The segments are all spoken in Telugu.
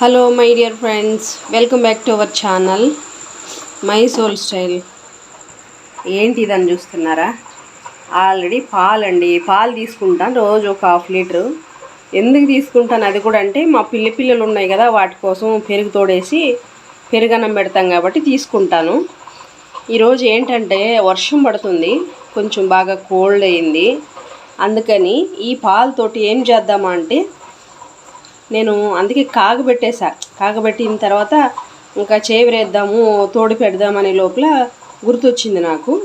Hello my dear friends welcome back to our channel my soul style ఏంటి ఇదని చూస్తున్నారా? ఆల్రెడీ పాలండి. పాలు తీసుకుంటాను రోజు ఒక హాఫ్ లీటరు. ఎందుకు తీసుకుంటాను? అది కూడా అంటే మా పిల్ల పిల్లలు ఉన్నాయి కదా వాటి కోసం పెరుగు తోడేసి పెరుగన్నం పెడతాం కాబట్టి తీసుకుంటాను. ఈరోజు ఏంటంటే వర్షం పడుతుంది కొంచెం బాగా కోల్డ్ అయింది. అందుకని ఈ పాలతోటి ఏం చేద్దామా అంటే నేను అందుకే కాగబెట్టేసా కాగబెట్టిన తర్వాత ఇంకా చేవిరేద్దాము తోడు పెడదామనే లోపల గుర్తొచ్చింది నాకు.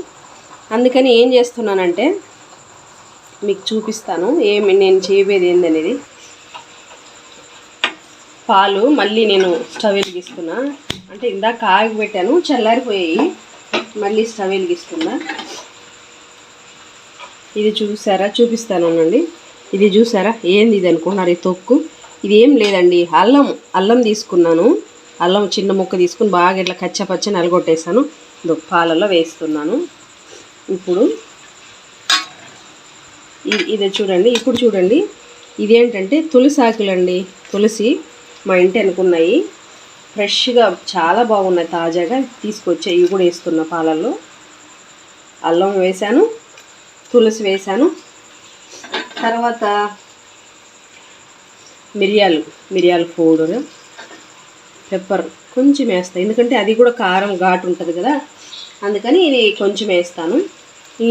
అందుకని ఏం చేస్తున్నానంటే మీకు చూపిస్తాను ఏమి నేను చేయబేది ఏందనేది. పాలు మళ్ళీ నేను స్టవ్ వెలిగిస్తున్నా. అంటే ఇందాక కాగబెట్టాను చల్లారిపోయాయి. మళ్ళీ స్టవ్ వెలిగిస్తున్నా. ఇది చూసారా చూపిస్తాను అనండి. ఇది చూసారా ఏంది ఇది అనుకున్నారు ఈ తొక్కు? ఇది ఏం లేదండి. అల్లం అల్లం తీసుకున్నాను. అల్లం చిన్న ముక్క తీసుకుని బాగా ఇట్లా కచ్చపచ్చ నలగొట్టేసాను. ఇదో వేస్తున్నాను. ఇప్పుడు ఇది చూడండి ఇప్పుడు చూడండి. ఇదేంటంటే తులసి ఆకులండి. తులసి మా ఇంటి అనుకున్నాయి ఫ్రెష్గా చాలా బాగున్నాయి తాజాగా. తీసుకొచ్చి ఇవి కూడా వేస్తున్న పాలల్లో. అల్లం వేసాను తులసి వేసాను తర్వాత మిరియాలు మిరియాల పౌడరు పెప్పర్ కొంచెం వేస్తాను ఎందుకంటే అది కూడా కారం ఘాటు ఉంటుంది కదా అందుకని ఇది కొంచెం వేస్తాను.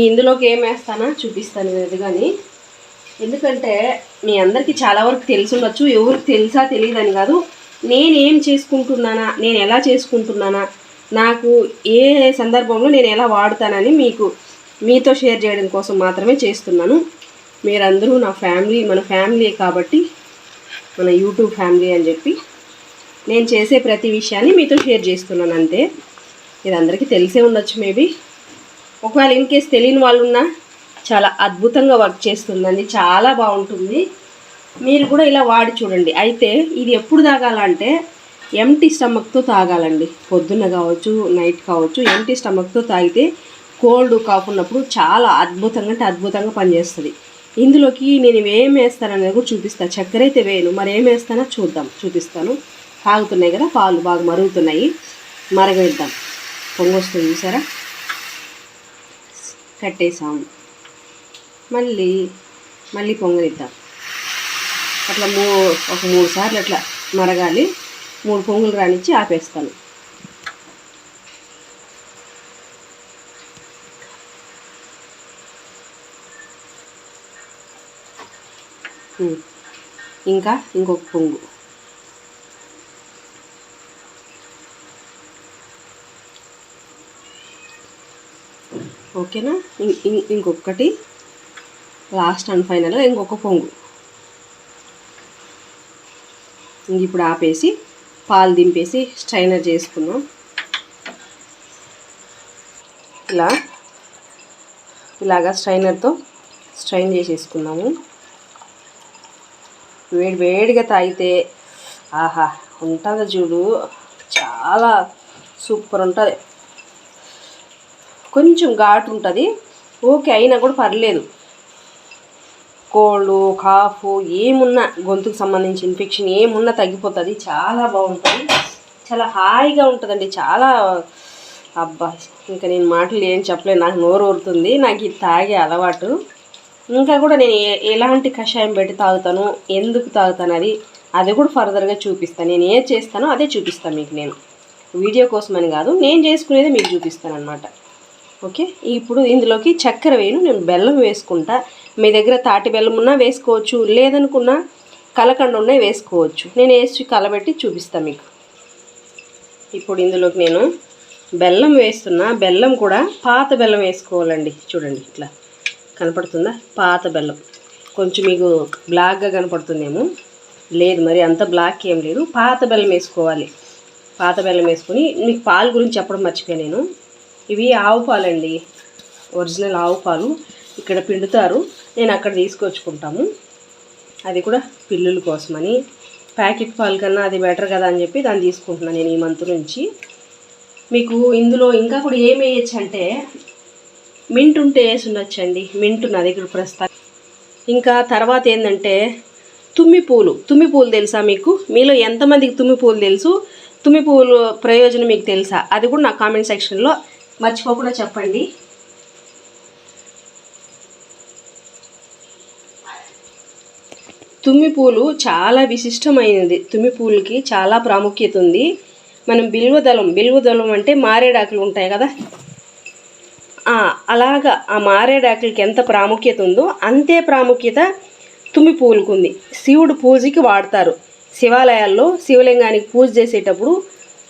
ఇందులోకి ఏం వేస్తానా చూపిస్తాను ఇది కానీ. ఎందుకంటే మీ అందరికీ చాలా వరకు తెలిసి ఉండొచ్చు ఎవరికి తెలుసా తెలియదని కాదు. నేనేం చేసుకుంటున్నానా నేను ఎలా చేసుకుంటున్నానా నాకు ఏ సందర్భంలో నేను ఎలా వాడుతానని మీకు మీతో షేర్ చేయడం కోసం మాత్రమే చేస్తున్నాను. మీరందరూ నా ఫ్యామిలీ మన ఫ్యామిలీ కాబట్టి మన యూట్యూబ్ ఫ్యామిలీ అని చెప్పి నేను చేసే ప్రతి విషయాన్ని మీతో షేర్ చేస్తున్నాను అంతే. ఇది అందరికీ తెలిసే ఉండొచ్చు మేబీ. ఒకవేళ ఇన్ కేస్ తెలియని వాళ్ళు ఉన్నా చాలా అద్భుతంగా వర్క్ చేస్తుందండి చాలా బాగుంటుంది. మీరు కూడా ఇలా వాడి చూడండి. అయితే ఇది ఎప్పుడు తాగాలంటే ఎంటీ స్టమక్తో తాగాలండి. పొద్దున్న కావచ్చు నైట్ కావచ్చు ఎంటీ స్టమక్తో తాగితే కోల్డ్ కాఫ్ ఉన్నప్పుడు చాలా అద్భుతంగా అంటే అద్భుతంగా పనిచేస్తుంది. ఇందులోకి నేను ఏం వేస్తాననేది కూడా చూపిస్తాను చక్కెర అయితే వేయను. మరి ఏం వేస్తానో చూద్దాం. చూపిస్తాను. తాగుతున్నాయి కదా పాలు బాగా మరుగుతున్నాయి. మరగవేద్దాం పొంగొస్తుంది చూసారా? కట్టేసాము మళ్ళీ మళ్ళీ పొంగనిద్దాం. అట్లా మూ ఒక మూడు సార్లు అట్లా మరగాలి. మూడు పొంగులు రానిచ్చి ఆపేస్తాను. ఇంకా ఇంకొక పొంగు. ఓకేనా? ఇం- ఇంకొకటి లాస్ట్ అండ్ ఫైనల్గా ఇంకొక పొంగు. ఇంక ఇప్పుడు ఆపేసి పాలు దింపేసి స్ట్రైనర్ చేసుకున్నాం ఇలా. ఇలాగా స్ట్రైనర్తో స్ట్రైన్ చేసేసుకున్నాము వేడి వేడిగా తాగితే ఆహా ఉంటుంది చూడు. చాలా సూపర్ ఉంటుంది. కొంచెం ఘాటు ఉంటుంది. ఓకే అయినా కూడా పర్లేదు. కోల్డ్ కాఫ్ ఏమున్నా గొంతుకు సంబంధించి ఇన్ఫెక్షన్ ఏమున్నా తగ్గిపోతుంది. చాలా బాగుంటుంది. చాలా హాయిగా ఉంటుందండి. చాలా అబ్బా ఇంకా నేను మాటలు ఏం చెప్పలేను. నాకు నోరు ఊరుతుంది. నాకు ఇది తాగే అలవాటు. ఇంకా కూడా నేను ఏ- ఎలాంటి కషాయం పెట్టి తాగుతాను ఎందుకు తాగుతాను అది అది కూడా ఫర్దర్గా చూపిస్తాను. నేను ఏది చేస్తానో అదే చూపిస్తాను మీకు నేను. వీడియో కోసమని కాదు నేను చేసుకునేది మీకు చూపిస్తాను అనమాట ఓకే? ఇప్పుడు ఇందులోకి చక్కెర వేయను నేను బెల్లం వేసుకుంటా. మీ దగ్గర తాటి బెల్లం ఉన్నా వేసుకోవచ్చు లేదనుకున్నా కలకండ ఉన్నాయి వేసుకోవచ్చు. నేను వేసి కలబెట్టి చూపిస్తాను మీకు. ఇప్పుడు ఇందులోకి నేను బెల్లం వేస్తున్నా. బెల్లం కూడా పాత బెల్లం వేసుకోవాలండి. చూడండి ఇట్లా. కనపడుతుందా? పాత బెల్లం. కొంచెం మీకు బ్లాక్గా కనపడుతుందేమో. లేదు మరి అంత బ్లాక్ ఏం లేదు. పాత బెల్లం వేసుకోవాలి. పాత బెల్లం వేసుకొని మీకు పాలు గురించి చెప్పడం మర్చిపోయాను నేను. ఇవి ఆవు పాలండి. ఒరిజినల్ ఆవు పాలు. ఇక్కడ పిండుతారు. నేను అక్కడ తీసుకొచ్చుకుంటాము. అది కూడా పిల్లుల కోసమని. ప్యాకెట్ పాలు కన్నా అది బెటర్ కదా అని చెప్పి దాన్ని తీసుకుంటున్నాను నేను ఈ మంత్ నుంచి. మీకు ఇందులో ఇంకా కూడా ఏం వేయచ్చు అంటే మింట్ ఉంటే వేసి ఉండొచ్చండి మింట్ నా దగ్గర ప్రస్తుతం ఇంకా తర్వాత ఏంటంటే తుమ్మి పూలు. తుమ్మి పూలు తెలుసా మీకు? మీలో ఎంతమందికి తుమ్మి పూలు తెలుసు? తుమ్మి పూలు ప్రయోజనం మీకు తెలుసా? అది కూడా నా కామెంట్ సెక్షన్లో మర్చిపోకుండా చెప్పండి. తుమ్మి పూలు చాలా విశిష్టమైనది. తుమ్మి పూలకి చాలా ప్రాముఖ్యత ఉంది. మనం బిల్వదళం బిల్వదళం అంటే మారేడాకులు ఉంటాయి కదా? అలాగా ఆ మారేడాకులకి ఎంత ప్రాముఖ్యత ఉందో అంతే ప్రాముఖ్యత తుమ్మి పూలకు ఉంది శివుడు పూజకి వాడతారు. శివాలయాల్లో శివలింగానికి పూజ చేసేటప్పుడు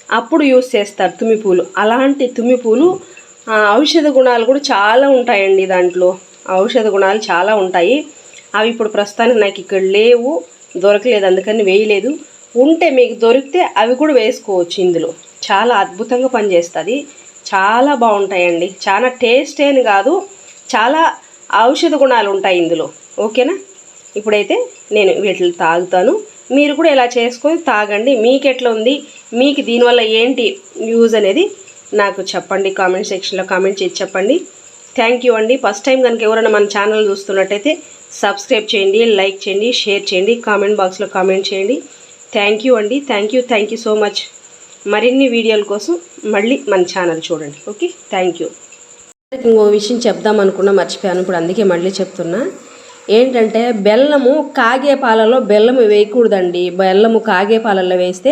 అప్పుడు యూజ్ చేస్తారు తుమ్మి పూలు. అలాంటి తుమ్మి పూలు ఔషధ గుణాలు కూడా చాలా ఉంటాయండి దాంట్లో. ఔషధ గుణాలు చాలా ఉంటాయి. అవి ఇప్పుడు ప్రస్తుతానికి నాకు ఇక్కడ లేవు దొరకలేదు అందుకని వేయలేదు. ఉంటే మీకు దొరికితే అవి కూడా వేసుకోవచ్చు ఇందులో. చాలా అద్భుతంగా పనిచేస్తుంది. చాలా బాగుంటాయండి. చాలా టేస్ట్ అని కాదు చాలా ఔషధ గుణాలు ఉంటాయి ఇందులో. ఓకేనా? ఇప్పుడైతే నేను వీటిని తాగుతాను. మీరు కూడా ఇలా చేసుకొని తాగండి. మీకు ఎట్లా ఉంది? మీకు దీనివల్ల ఏంటి యూజ్ అనేది నాకు చెప్పండి. కామెంట్ సెక్షన్లో కామెంట్ చేసి చెప్పండి. థ్యాంక్ యూ అండి. ఫస్ట్ టైం కనుక ఎవరైనా మన ఛానల్ చూస్తున్నట్టయితే సబ్స్క్రైబ్ చేయండి లైక్ చేయండి షేర్ చేయండి కామెంట్ బాక్స్లో కామెంట్ చేయండి. థ్యాంక్ యూ అండి. Thank you thank you so much మరిన్ని వీడియోల కోసం మళ్ళీ మన ఛానల్ చూడండి. ఓకే? థ్యాంక్ యూ ఇంకో విషయం చెప్దాం అనుకున్నా మర్చిపోయాను. ఇప్పుడు అందుకే మళ్ళీ చెప్తున్నా. ఏంటంటే బెల్లము కాగే పాలలో బెల్లము వేయకూడదండి. బెల్లము కాగే పాలల్లో వేస్తే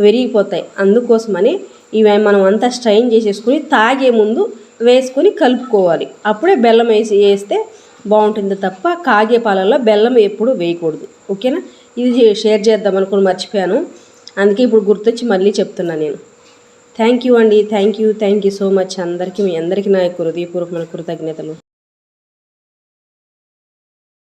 విరిగిపోతాయి. అందుకోసమని ఇవి మనం అంతా స్ట్రైన్ చేసేసుకుని తాగే ముందు వేసుకొని కలుపుకోవాలి. అప్పుడే బెల్లం వేసి వేస్తే బాగుంటుంది తప్ప కాగే పాలల్లో బెల్లం ఎప్పుడు వేయకూడదు. ఓకేనా? ఇది షేర్ చేద్దాం అనుకుని మర్చిపోయాను. అందుకే ఇప్పుడు గుర్తొచ్చి మళ్ళీ చెప్తున్నా నేను. థ్యాంక్ యూ అండి. Thank you thank you so much అందరికీ మీ అందరికీ నా యొక్క హృదయపూర్వకమైన కృతజ్ఞతలు.